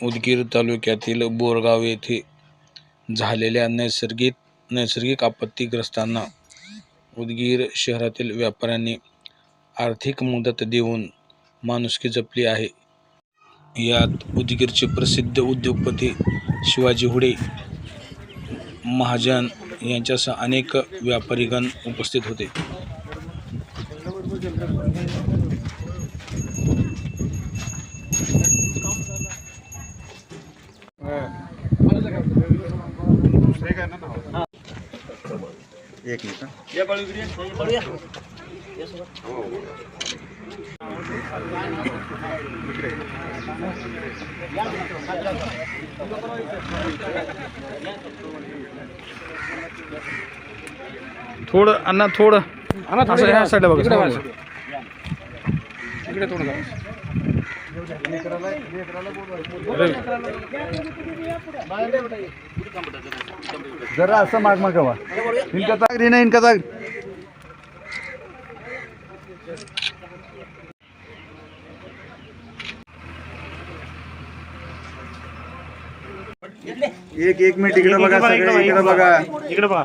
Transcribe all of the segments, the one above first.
उदगीर तालुक्यातील बोरगाव येथे झालेल्या नैसर्गिक नैसर्गिक आपत्तीग्रस्तांना उदगीर शहरातील व्यापाऱ्यांनी आर्थिक मदत देऊन माणुसकी जपली आहे. यात उदगीरचे प्रसिद्ध उद्योगपती शिवाजी हुडे महाजन यांच्यासह अनेक व्यापारीगण उपस्थित होते. एक मिनिट थोडं अण्णा थोडं असं ह्या साईडला बघा इकडे थोडं जा. जरा असं माग माग हवा इनका ताग रे ना इनका ताग. एक एक मिनिट इकडे बघा सगळे इकडे बघा इकडे बघा.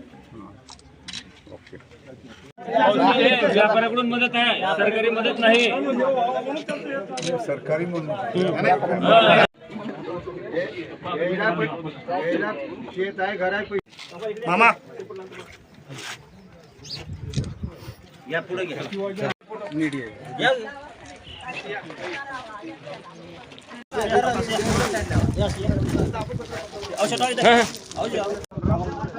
व्यापाऱ्याकडून मदत आहे. सरकारी मदत नाही. सरकारी मामा. बरं तिथं त्यासाठी तर पाणी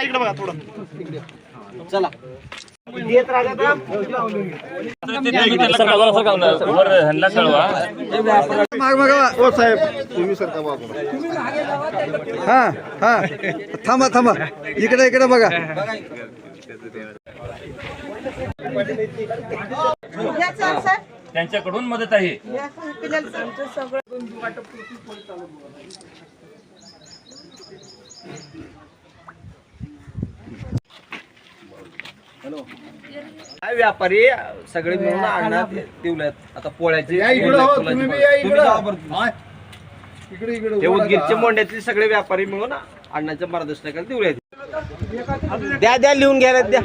इकडे बघा थोडं चला ओ साहेब तुम्ही सरका हा हा. थांबा थांबा. इकडे इकडे बघा. त्यांच्याकडून मदत आहे. काय व्यापारी सगळे मिळून आणण्यात ठेवल्यात आता पोळ्याचे हो. इकडे. इकडे इकडे ते उदगीरचे मोंड्यातले सगळे व्यापारी मिळून अण्णाच्या मार्गदर्शनाखाली ठेवल्यात द्या द्या लिहून घ्यायला द्या.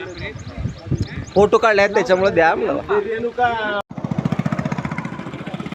फोटो काढले आहेत त्याच्यामुळे द्या मला